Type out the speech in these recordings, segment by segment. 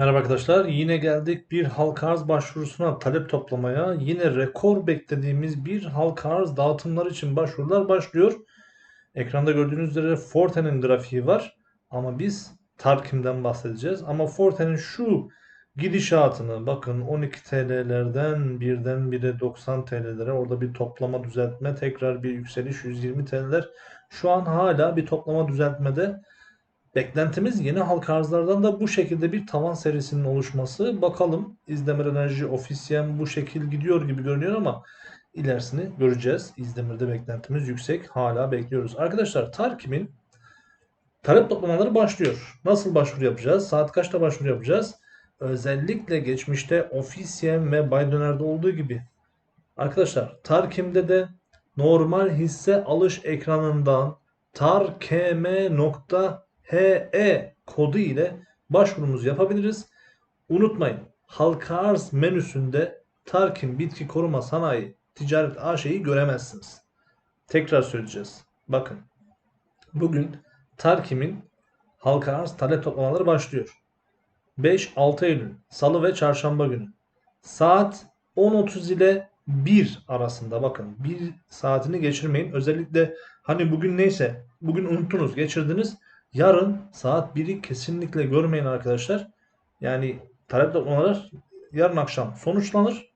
Merhaba arkadaşlar. Yine geldik bir halka arz başvurusuna talep toplamaya. Yine rekor beklediğimiz bir halka arz dağıtımlar için başvurular başlıyor. Ekranda gördüğünüz üzere Forte'nin grafiği var. Ama biz Tarkim'den bahsedeceğiz. Ama Forte'nin şu gidişatını bakın 12 TL'lerden birden bire 90 TL'lere orada bir toplama düzeltme tekrar bir yükseliş 120 TL'ler. Şu an hala bir toplama düzeltmede. Beklentimiz yeni halka arzlardan da bu şekilde bir tavan serisinin oluşması. Bakalım İzdemir Enerji ofisyen bu şekil gidiyor gibi görünüyor ama ilerisini göreceğiz. İzdemir'de beklentimiz yüksek. Hala bekliyoruz. Arkadaşlar Tarkim'in talep toplamaları başlıyor. Nasıl başvuru yapacağız? Saat kaçta başvuru yapacağız? Özellikle geçmişte ofisyen ve Bay Döner'de olduğu gibi. Arkadaşlar Tarkim'de de normal hisse alış ekranından tarkm.com HE kodu ile başvurumuzu yapabiliriz. Unutmayın halka arz menüsünde Tarkin Bitki Koruma Sanayi Ticaret AŞ'yi göremezsiniz. Tekrar söyleyeceğiz. Bakın bugün Tarkim'in halka arz talep toplamaları başlıyor. 5-6 Eylül Salı ve Çarşamba günü saat 10.30 ile 1 arasında bakın 1 saatini geçirmeyin. Özellikle hani bugün neyse bugün unuttunuz geçirdiniz Yarın saat 1'i kesinlikle görmeyin arkadaşlar. Yani talep toplamalar yarın akşam sonuçlanır.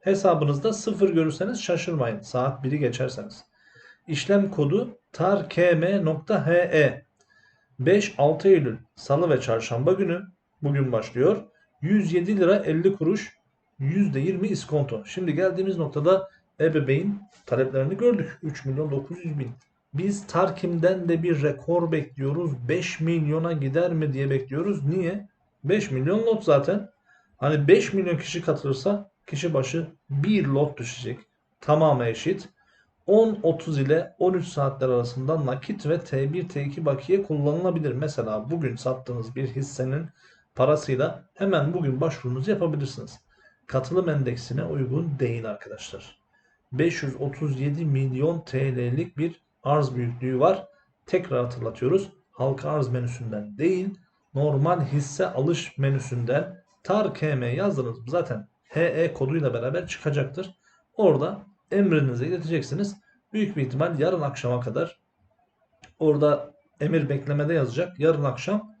Hesabınızda sıfır görürseniz şaşırmayın. Saat 1'i geçerseniz. İşlem kodu tarkm.he 5-6 Eylül Salı ve Çarşamba günü bugün başlıyor. 107 lira 50 kuruş %20 iskonto. Şimdi geldiğimiz noktada ebeveyn taleplerini gördük. 3 milyon 900 bin. Biz Tarkim'den de bir rekor bekliyoruz. 5 milyona gider mi diye bekliyoruz. Niye? 5 milyon lot zaten. Hani 5 milyon kişi katılırsa kişi başı 1 lot düşecek. Tamamı eşit. 10-30 ile 13 saatler arasında nakit ve T1 T2 bakiye kullanılabilir. Mesela bugün sattığınız bir hissenin parasıyla hemen bugün başvurunuzu yapabilirsiniz. Katılım endeksine uygun değil arkadaşlar. 537 milyon TL'lik bir arz büyüklüğü var. Tekrar hatırlatıyoruz. Halka arz menüsünden değil normal hisse alış menüsünden tar KM yazdınız. Zaten HE koduyla beraber çıkacaktır. Orada emrinize ileteceksiniz. Büyük bir ihtimal yarın akşama kadar orada emir beklemede yazacak. Yarın akşam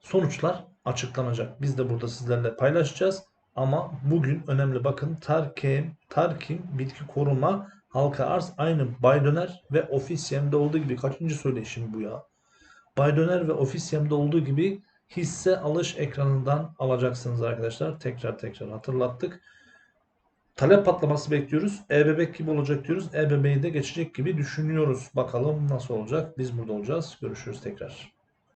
sonuçlar açıklanacak. Biz de burada sizlerle paylaşacağız. Ama bugün önemli bakın Tarkim, Tarkim bitki koruma halka arz aynı Baydöner ve Ofisyem'de olduğu gibi kaçıncı söyleşim bu ya? Baydöner ve Ofisyem'de olduğu gibi hisse alış ekranından alacaksınız arkadaşlar. Tekrar tekrar hatırlattık. Talep patlaması bekliyoruz. E-bebek gibi olacak diyoruz. E-bebeği de geçecek gibi düşünüyoruz. Bakalım nasıl olacak. Biz burada olacağız. Görüşürüz tekrar.